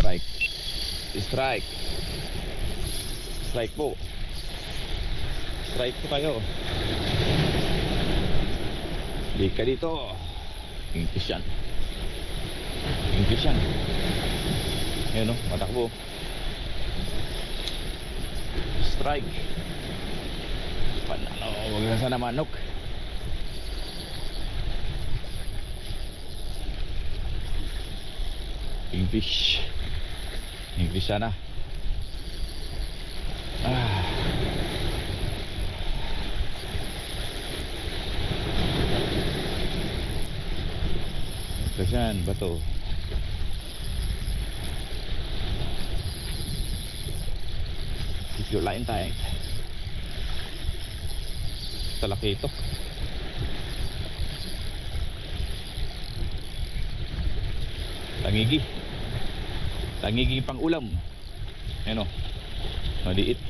Strike. Strike. Strike po. Strike po kayo. Di ka dito. English yan. English yan. Ayan o, matakbo. Strike. Panalo, wag na sana manok. English. English sana. Ah. Kasyan, bato. Your line tight. Talaki ito. Tangigi. Tangigi pang ulam. Ano? Maliit.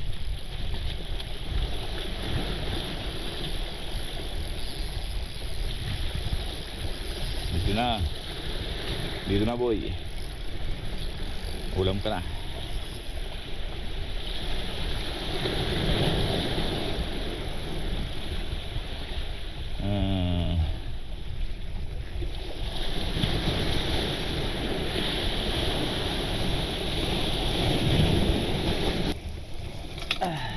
Dito na. Dito na boy. Ulam ka na. Ah.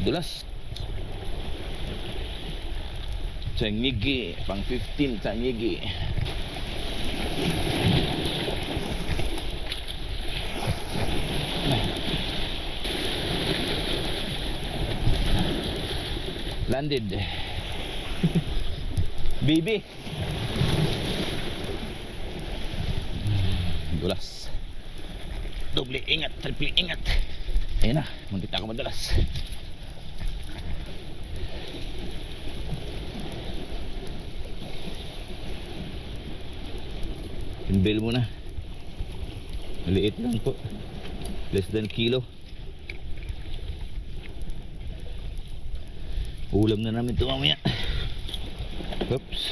Dulas. Tsangigi, pang 15 tsangigi. Landed. Bibi. Dulas. Doble ingat, triple ingat. Ayun na, muntik ako madulas. Pinbel mo na. Maliit lang po. Less than kilo. Ulam na namin ito mamaya. Oops.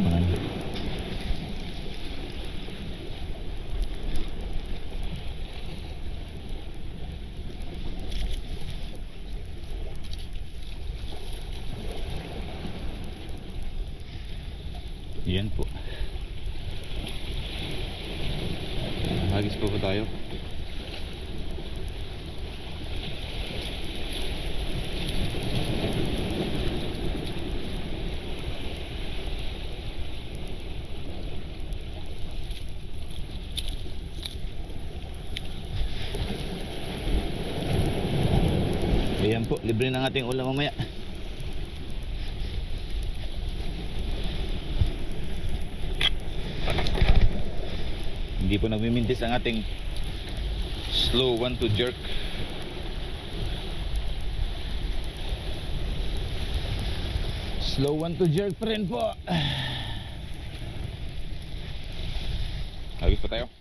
Man. Yan po. Hagis po ba tayo? Ayan po, libre ng ating ulam mamaya. Hindi po nagmimintis ang ating slow one to jerk. Slow one to jerk pa rin po. Hagis pa tayo.